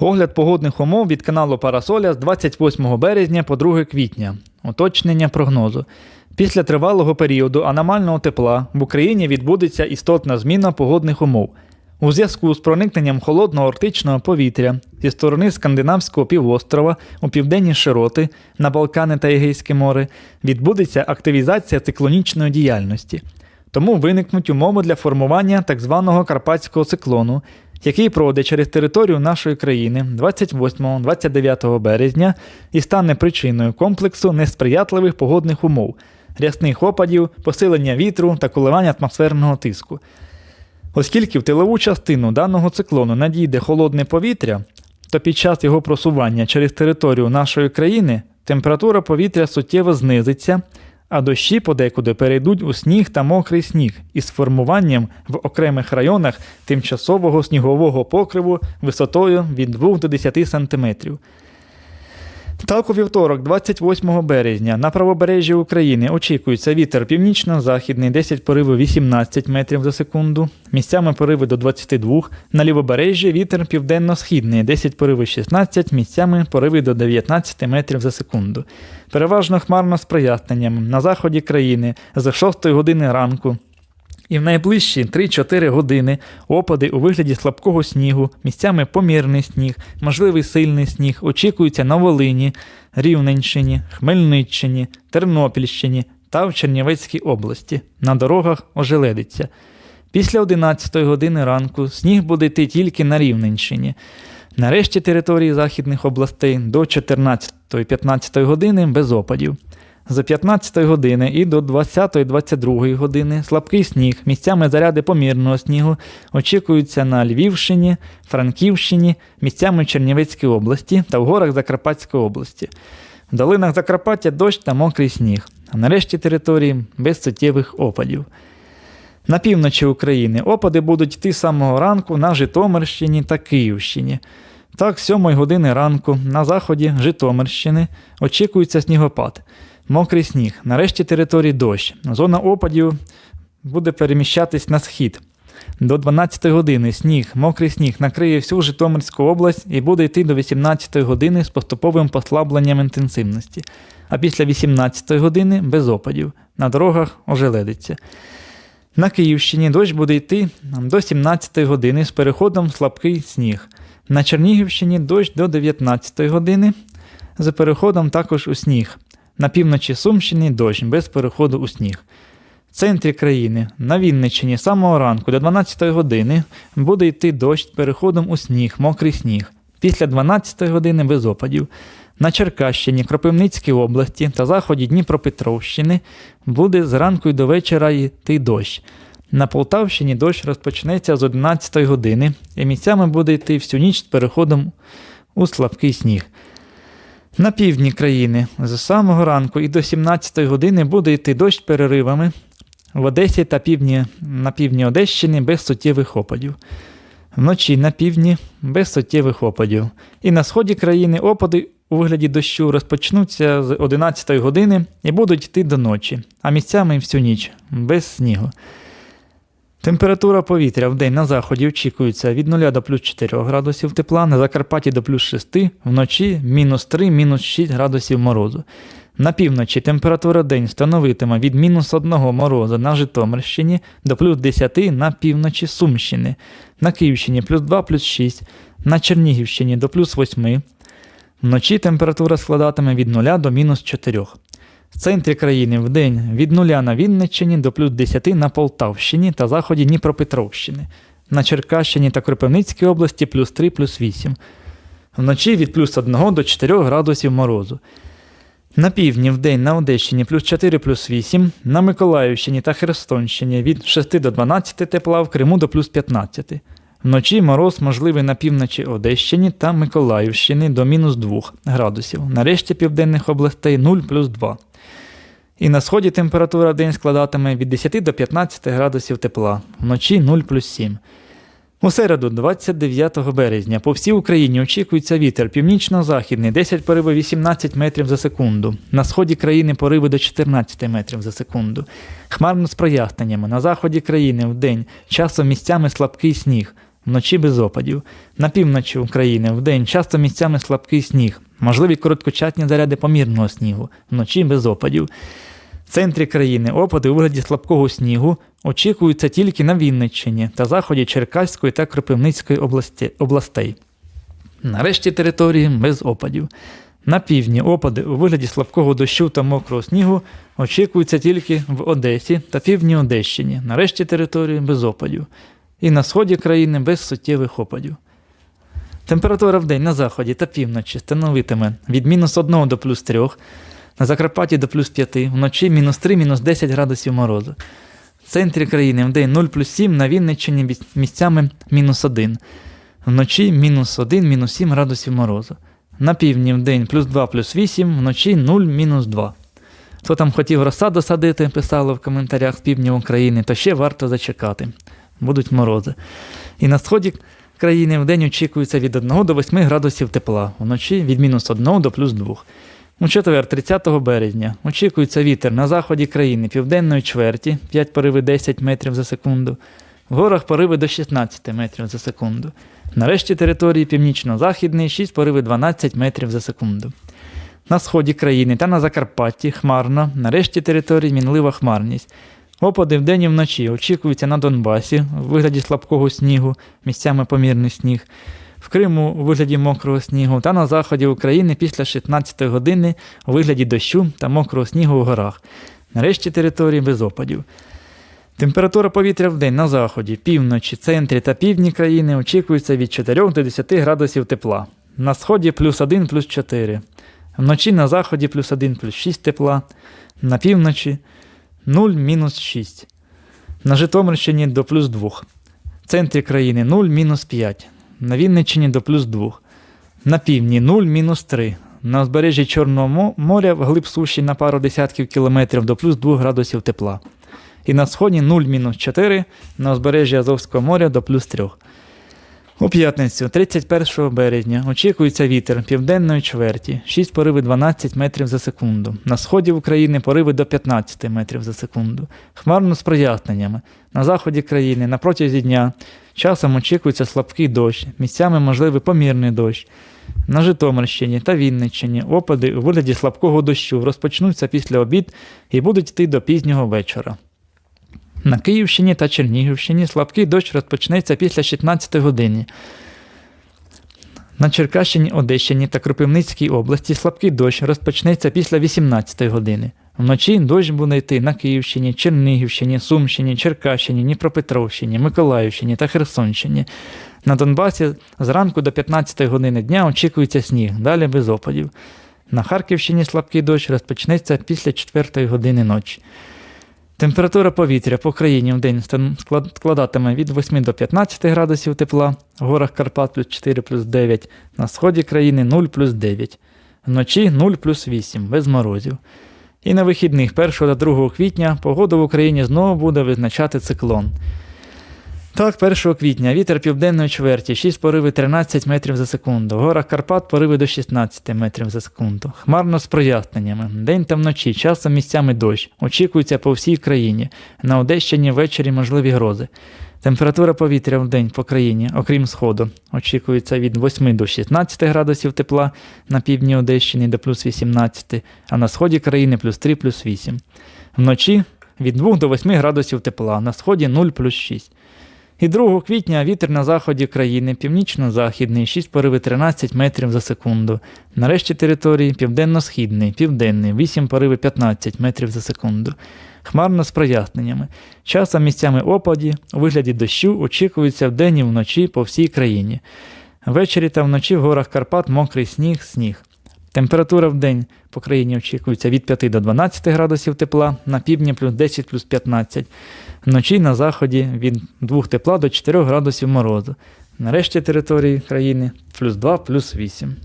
Огляд погодних умов від каналу Парасоля з 28 березня по 2 квітня. Уточнення прогнозу. Після тривалого періоду аномального тепла в Україні відбудеться істотна зміна погодних умов. У зв'язку з проникненням холодного арктичного повітря зі сторони Скандинавського півострова у південні широти на Балкани та Егейське море відбудеться активізація циклонічної діяльності. Тому виникнуть умови для формування так званого карпатського циклону, який пройде через територію нашої країни 28-29 березня і стане причиною комплексу несприятливих погодних умов, рясних опадів, посилення вітру та коливання атмосферного тиску. Оскільки в тилову частину даного циклону надійде холодне повітря, то під час його просування через територію нашої країни температура повітря суттєво знизиться, а дощі подекуди перейдуть у сніг та мокрий сніг із формуванням в окремих районах тимчасового снігового покриву висотою від 2 до 10 см. Так, у вівторок, 28 березня, на правобережжі України очікується вітер північно-західний 10 поривів 18 метрів за секунду, місцями пориви до 22, на лівобережжі вітер південно-східний 10 поривів 16, місцями пориви до 19 метрів за секунду. Переважно хмарно з проясненням на заході країни з 6 години ранку і в найближчі 3-4 години опади у вигляді слабкого снігу, місцями помірний сніг, можливий сильний сніг очікуються на Волині, Рівненщині, Хмельниччині, Тернопільщині та в Чернівецькій області. На дорогах ожеледиться. Після 11 години ранку сніг буде йти тільки на Рівненщині. Нарешті території західних областей до 14-15 години без опадів. З 15 години і до 20-22 години слабкий сніг, місцями заряди помірного снігу очікуються на Львівщині, Франківщині, місцями Чернівецької області та в горах Закарпатської області. В долинах Закарпаття дощ та мокрий сніг, а нарешті території без суттєвих опадів. На півночі України опади будуть йти з самого ранку на Житомирщині та Київщині. Так, з 7 години ранку на заході Житомирщини очікується снігопад. Мокрий сніг. Нарешті території дощ. Зона опадів буде переміщатись на схід. До 12 години сніг, мокрий сніг накриє всю Житомирську область і буде йти до 18 години з поступовим послабленням інтенсивності. А після 18 години без опадів. На дорогах ожеледиться. На Київщині дощ буде йти до 17 години з переходом в слабкий сніг. На Чернігівщині дощ до 19 години з переходом також у сніг. На півночі Сумщини дощ без переходу у сніг. В центрі країни на Вінниччині з самого ранку до 12 години буде йти дощ переходом у сніг, мокрий сніг. Після 12 години без опадів. На Черкащині, Кропивницькій області та заході Дніпропетровщини буде зранку й до вечора йти дощ. На Полтавщині дощ розпочнеться з 11 години і місцями буде йти всю ніч з переходом у слабкий сніг. На півдні країни з самого ранку і до 17 години буде йти дощ переривами в Одесі та півдні, на півдні Одещини без суттєвих опадів. Вночі на півдні без суттєвих опадів. І на сході країни опади у вигляді дощу розпочнуться з 11 години і будуть йти до ночі, а місцями всю ніч без снігу. Температура повітря в день на заході очікується від 0 до плюс 4 градусів тепла, на Закарпатті до плюс 6, вночі мінус 3, мінус 6 градусів морозу. На півночі температура день становитиме від мінус 1 морозу на Житомирщині до плюс 10 на півночі Сумщини, на Київщині плюс 2 плюс 6, на Чернігівщині до плюс 8. Вночі температура складатиме від 0 до мінус 4. В центрі країни в день від 0 на Вінниччині до плюс 10 на Полтавщині та заході Дніпропетровщини, на Черкащині та Кропивницькій області плюс 3 плюс 8. Вночі від плюс 1 до 4 градусів морозу. На півдні в день на Одещині плюс 4 плюс 8, на Миколаївщині та Херсонщині від 6 до 12 тепла, в Криму до плюс 15. Вночі мороз можливий на півночі Одещині та Миколаївщини до мінус 2 градусів. На решті південних областей 0 плюс 2. І на сході температура в день складатиме від 10 до 15 градусів тепла, вночі 0 плюс 7. У середу, 29 березня, по всій Україні очікується вітер північно-західний 10 пориви 18 метрів за секунду. На сході країни пориви до 14 метрів за секунду. Хмарно з проясненнями. На заході країни в день часом місцями слабкий сніг. вночі без опадів. На півночі України вдень часто місцями слабкий сніг, можливі короткочасні заряди помірного снігу, вночі без опадів. В центрі країни опади у вигляді слабкого снігу очікуються тільки на Вінниччині та заході Черкаської та Кропивницької областей. Нарешті території без опадів. На півдні опади у вигляді слабкого дощу та мокрого снігу очікуються тільки в Одесі та півдні Одещині. Нарешті території без опадів. І на сході країни без суттєвих опадів. Температура в день на заході та півночі становитиме від мінус 1 до плюс 3, на Закарпатті до плюс 5, вночі мінус 3, мінус 10 градусів морозу. В центрі країни в день 0 плюс 7, на Вінниччині місцями мінус 1. Вночі мінус 1, мінус 7 градусів морозу. На півдні в день плюс 2, плюс 8, вночі 0, мінус 2. Хто там хотів розсаду садити, писало в коментарях з півдня України, то ще варто зачекати. Будуть морози. І на сході країни в день очікується від 1 до 8 градусів тепла, вночі від мінус 1 до плюс 2. У четвер, 30 березня, очікується вітер на заході країни південної чверті 5 пориви 10 метрів за секунду, в горах пориви до 16 метрів за секунду. Нарешті території північно-західної 6 пориви 12 метрів за секунду. На сході країни та на Закарпатті хмарно, нарешті території мінлива хмарність. Опади вдень і вночі очікуються на Донбасі у вигляді слабкого снігу, місцями помірний сніг, в Криму у вигляді мокрого снігу та на заході України після 16 години у вигляді дощу та мокрого снігу у горах. Нарешті території без опадів. Температура повітря в день на заході, півночі, центрі та півдні країни очікується від 4 до 10 градусів тепла. На сході плюс 1 плюс 4. Вночі на заході плюс 1 плюс 6 тепла. На півночі 0 мінус 6. На Житомирщині до плюс 2. В центрі країни 0 мінус 5. На Вінниччині до плюс 2. На півдні 0 мінус 3. На узбережжі Чорного мо- моря вглиб суші на пару десятків кілометрів до плюс 2 градусів тепла. І на сході 0 мінус 4, на узбережжі Азовського моря до плюс 3. У п'ятницю, 31 березня, очікується вітер південної чверті, 6 пориви 12 метрів за секунду. На сході України пориви до 15 метрів за секунду. Хмарно з проясненнями. На заході країни на протязі дня часом очікується слабкий дощ, місцями можливий помірний дощ. На Житомирщині та Вінниччині опади у вигляді слабкого дощу розпочнуться після обід і будуть йти до пізнього вечора. На Київщині та Чернігівщині слабкий дощ розпочнеться після 16 години. На Черкащині, Одещині та Кропивницькій області слабкий дощ розпочнеться після 18 години. Вночі дощ буде йти на Київщині, Чернігівщині, Сумщині, Черкащині, Дніпропетровщині, Миколаївщині та Херсонщині. На Донбасі зранку до 15 години дня очікується сніг, далі без опадів. На Харківщині слабкий дощ розпочнеться після 4 години ночі. Температура повітря по країні в день складатиме від 8 до 15 градусів тепла, в горах Карпат плюс 4 плюс 9, на сході країни 0 плюс 9, вночі 0 плюс 8, без морозів. І на вихідних 1 та 2 квітня погоду в Україні знову буде визначати циклон. Так, 1 квітня вітер південної чверті, 6 пориви 13 метрів за секунду. В горах Карпат пориви до 16 метрів за секунду. Хмарно з проясненнями. День та вночі, часом місцями дощ. Очікується по всій країні. На Одещині ввечері можливі грози. Температура повітря в день по країні, окрім сходу, очікується від 8 до 16 градусів тепла на півдні Одещини до плюс 18, а на сході країни плюс 3 плюс 8. Вночі від 2 до 8 градусів тепла, на сході 0 плюс 6. І 2 квітня вітер на заході країни, північно-західний, 6 пориви 13 метрів за секунду. Нарешті території південно-східний, південний, 8 пориви 15 метрів за секунду. Хмарно з проясненнями. Часом місцями опаді у вигляді дощу очікується вдень і вночі по всій країні. Ввечері та вночі в горах Карпат мокрий сніг, сніг. Температура в день по країні очікується від 5 до 12 градусів тепла, на півдні плюс 10 плюс 15. Вночі на заході від 2 тепла до 4 градусів морозу. Нарешті території країни плюс 2 плюс 8.